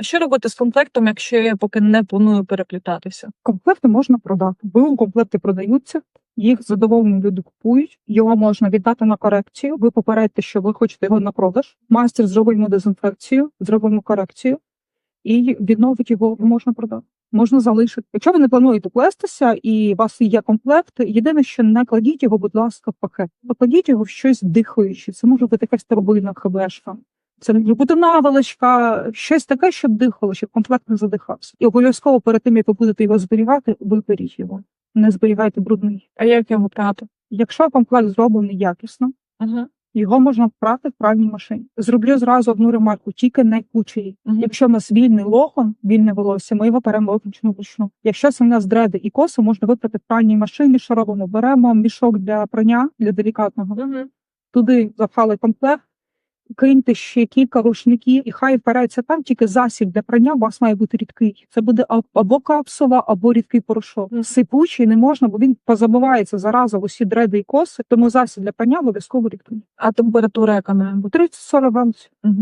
А що робити з комплектом, якщо я поки не планую переплітатися? Комплекти можна продати. БУ комплекти продаються. Їх задоволені люди купують. Його можна віддати на корекцію. Ви попередьте, що ви хочете його на продаж. Майстер зробить йому дезінфекцію, зробимо корекцію, і відновить його можна продати. Можна залишити. Якщо ви не плануєте плестися і у вас є комплект, єдине, що не кладіть його, будь ласка, в пакет. Покладіть його в щось дихаюче. Це може бути якась торбина, хабешка. Це бути наволочка, щось таке, щоб дихало, щоб комплект не задихався. І обов'язково перед тим, як ви будете його зберігати, виберіть його. Не зберігайте брудний. А як його прати? Якщо комплект зроблений якісно, Ага. його можна прати в пральній машині. Зроблю зразу одну ремарку, тільки не кучері. Мгм. Якщо в нас вільний лохон, вільне волосся, ми його беремо виключно вручну. Якщо це в нас дреди і коси, можна випрати в пральній машині. Що робимо? Беремо мішок для прання для делікатного. Мгм. Туди запхали комплект, киньте ще кілька рушників, і хай впирається там, тільки засіб для прання у вас має бути рідкий. Це буде або капсула, або рідкий порошок. Сипучий не можна, бо він позабивається зараза в усі дреди і коси, тому засіб для прання обов'язково рідкий. А температура яка має бути? 30-40 градусів. Угу.